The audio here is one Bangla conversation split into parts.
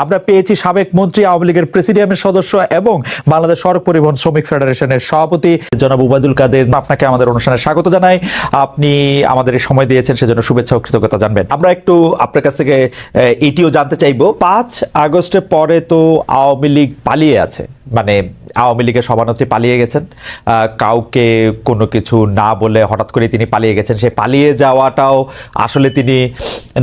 আমরা পেয়েছি সাবেক মন্ত্রী, আওয়ামী লীগের প্রেসিডিয়ামের সদস্য এবং বাংলাদেশ সড়ক পরিবহন শ্রমিক ফেডারেশনের সভাপতি জনাব উবায়দুল কাদের। আপনাকে আমাদের অনুষ্ঠানে স্বাগত জানাই। আপনি আমাদের সময় দিয়েছেন, সেজন্য শুভেচ্ছা ও কৃতজ্ঞতা জানবেন। আমরা একটু আপনার কাছ থেকে এটিও জানতে চাইব। পাঁচ আগস্টের পরে তো আওয়ামী লীগ পালিয়ে আছে মানে আওয়ামী লীগের সভানেত্রী পালিয়ে গেছেন। কাউকে কোনো কিছু না বলে হঠাৎ করে তিনি পালিয়ে গেছেন। সেই পালিয়ে যাওয়াটাও আসলে তিনি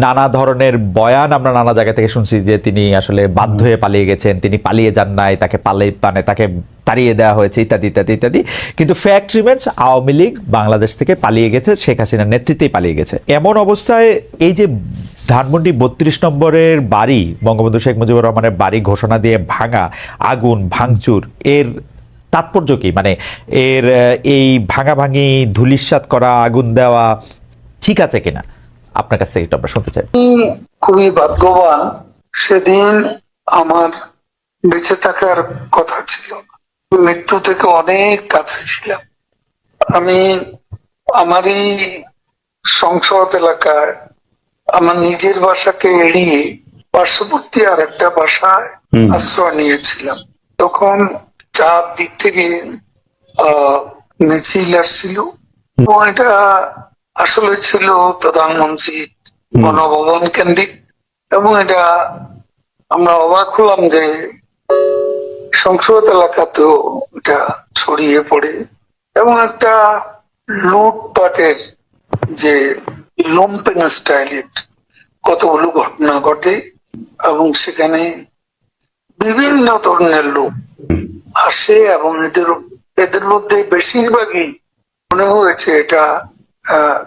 নানা ধরনের বয়ান আমরা নানা জায়গা থেকে শুনছি যে তিনি আসলে বাধ্য হয়ে পালিয়ে গেছেন। তিনি পালিয়ে যান নাই, তাকে পালিয়ে মানে তাকে তাড়িয়ে দেওয়া হয়েছে, ইত্যাদি ইত্যাদি ইত্যাদি। কিন্তু ফ্যাক্ট রিমেন্স আওয়ামী লীগ বাংলাদেশ থেকে পালিয়ে গেছে, শেখ হাসিনার নেতৃত্বেই পালিয়ে গেছে। এমন অবস্থায় এই যে ধানমন্ডি বত্রিশ নম্বরের বাড়ি, বঙ্গবন্ধু শেখ মুজিবুর রহমানের বাড়ি ঘোষণা দিয়ে ভাঙা, আগুন, ভাঙচুর, এর তাৎপর্য কি? মানে এর এই ভাঙাভাঙি ধুলিস্বাত করা, আগুন দেওয়া ঠিক আছে কিনা? আপনার কাছ একটু আমরা শুনতে চাই। খুবই ভাগ্যবান সেদিন আমার বেঁচে থাকার কথা ছিল। মৃত্যু থেকে অনেক কাছে ছিলাম। আমি আমারই সংসদ এলাকায় আমার নিজের বাসাকে এড়িয়ে পার্শ্ববর্তী আর একটা বাসায় আশ্রয় নিয়েছিলাম। তখন চার দিক থেকে আহ মিছিল আসছিল। এবং এটা আসলে ছিল প্রধানমন্ত্রী গণভবন কেন্দ্রিক। এবং এটা আমরা অবাক হলাম যে সংসদ এলাকাতেও এটা ছড়িয়ে পড়ে এবং একটা লুটপাটের যে লুম্পেন স্টাইলের কতগুলো ঘটনা ঘটে এবং সেখানে বিভিন্ন ধরনের লোক আসে এবং এদের এদের মধ্যে বেশিরভাগই মনে হয়েছে এটা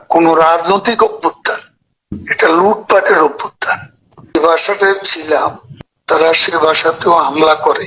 কোনো রাজনৈতিক অভ্যুত্থান, এটা লুটপাটের অভ্যুত্থান। যে বাসাতে ছিলাম, তারা সে বাসাতেও হামলা করে।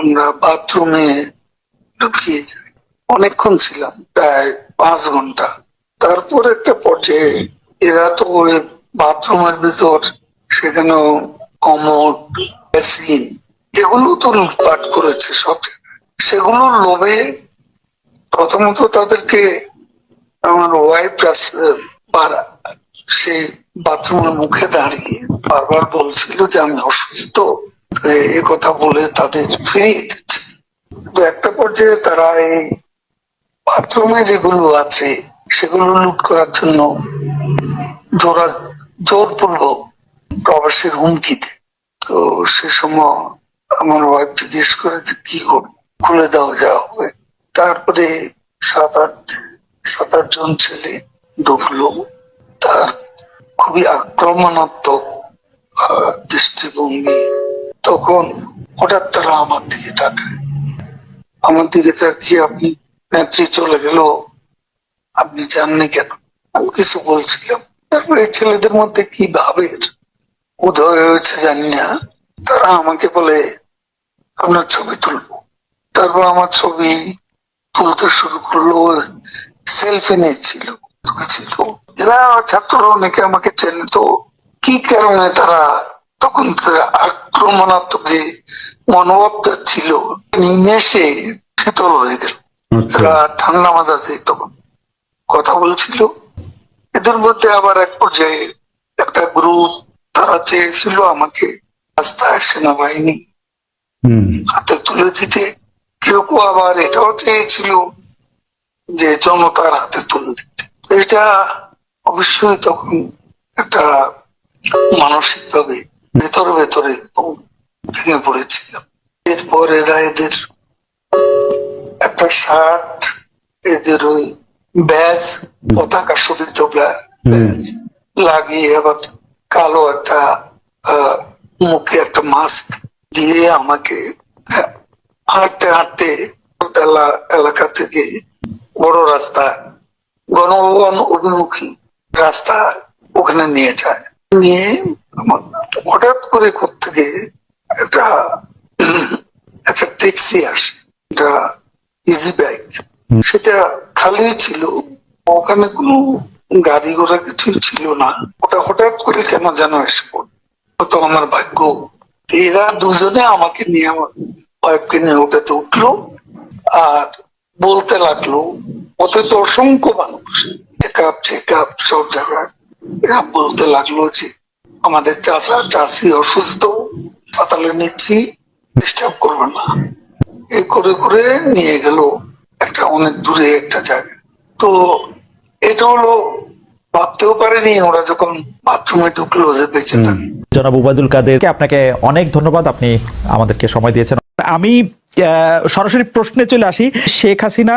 আমরা বাথরুমে ঢুকিয়ে যাই। অনেকক্ষণ ছিলাম, প্রায় পাঁচ ঘণ্টা। তারপর একটা পর্যায়ে এরা তো ওই বাথরুমের ভিতর, সেখানেও কমোড বেসিন এগুলো তো লুটপাট করেছে সব। সেগুলোর লোভে প্রথমত তাদেরকে আমার ওয়াইফ সেই বাথরুমের মুখে দাঁড়িয়ে বারবার বলছিল যে আমি অসুস্থ। কথা বলে তাদের ফিরিয়ে দিচ্ছে। কিন্তু একটা পর্যায়ে তারা এই বাথরুমে যেগুলো আছে, সেগুলো লুট করার জন্য জোরা জোরপূর্বক প্রবাসের হুমকিতে তো সে সময় আমার ওয়াইফ জিজ্ঞেস করেছে কি করব? খুলে দেওয়া যাওয়া হবে। তারপরে সাত আট সাত আট জন ছেলে ঢুকলো। তার খুবই আক্রমণাত্মক দৃষ্টিভঙ্গি তখন হঠাৎ তারা আমার দিকে তাকায়। আমার দিকে তাকিয়ে আপনি নেত্রী চলে গেল। আপনি জাননি কেন? আমি কিছু বলছিলাম। তারপর এই ছেলেদের মধ্যে কি ভাবের? উদয় হয়েছে জানি না। তারা আমাকে বলে, আপনার ছবি তুলবো। তারপর আমার ছবি তুলতে শুরু করল। সেলফি নিয়েছিল এরা ছাত্ররা অনেকে আমাকে চেনে, তো কি কারণে তারা তখন তারা আক্রমণাত্মক যে মনোভাবটা ছিল নিমেষে শীতল হয়ে গেল। তারা ঠান্ডা মাজাজে তখন। কথা বলছিল। এদের মধ্যে আবার এক পর্যায়ে একটা গ্রুপ তারা চেয়েছিল আমাকে রাস্তায় সেনাবাহিনী হাতে তুলে দিতে। কেউ কেউ আবার এটাও চেয়েছিল যে জনতার হাতে তুলে দিতে। এটা অবশ্যই তখন একটা মানসিক ভাবে ভেতরে ভেতরে ভেঙে পড়েছিলাম। এরপর এরা এদের একটা শার্ট এদের ওই ব্যাজ পতাকা শোভিত ব্যাজ লাগিয়ে আবার কালো একটা মুখে একটা মাস্ক দিয়ে আমাকে হাঁটতে হাঁটতে এলাকা থেকে বড় রাস্তা গণভবন অভিমুখী রাস্তা ওখানে নিয়ে যায়। নিয়ে হঠাৎ করে থেকে একটা একটা ট্যাক্সি আসে এটা ইজি বাইক সেটা খালি ছিল ওখানে কোনো গাড়ি ঘোড়া কিছু ছিল না। ওটা হঠাৎ করে কেন যেন এসে পড়ল? তো আমার ভাগ্য। এরা দুজনে আমাকে নিয়ে আমার ওয়াইফকে নিয়ে ওটাতে উঠল আর বলতে লাগল ওতে তো অসংখ্য মানুষ আপ চেক আপ সব জায়গায়। এরা বলতে লাগল যে আমাদের চাচা চাষি অসুস্থ হাসপাতালে নিচ্ছি ডিস্টার্ব করবে না। এই করে করে নিয়ে গেল একটা অনেক দূরে একটা জায়গা তো এটা হলো ভাবতেও পারেনি ওরা যখন বাথরুমে ঢুকলো যে বেঁচে থাকে জনাব উবায়দুল কাদেরকে আপনাকে অনেক ধন্যবাদ আপনি আমাদেরকে সময় দিয়েছেন। আমি সরাসরি প্রশ্নে চলে আসি। শেখ হাসিনা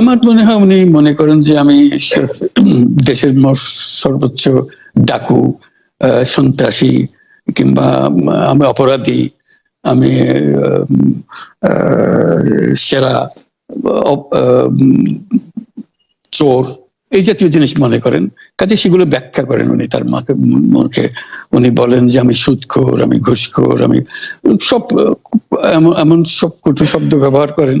আমার মনে হয় উনি মনে করেন যে আমি দেশের সর্বোচ্চ ডাকু সন্ত্রাসী কিংবা আমি অপরাধী, আমি সেরা চোর, এই জাতীয় জিনিস মনে করেন। কাজে সেগুলো ব্যাখ্যা করেন উনি, তার মাকে, মুখে। উনি বলেন যে আমি সুদখোর আমি ঘুষখোর, আমি সব এমন সব কটু শব্দ ব্যবহার করেন।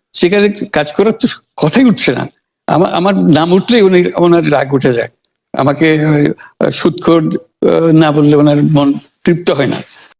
সেখানে কাজ করার তো কথাই উঠছে না। আমার আমার নাম উঠলেই উনি, ওনার রাগ উঠে যায়। আমাকে সুৎখোর না বললে ওনার মন তৃপ্ত হয় না।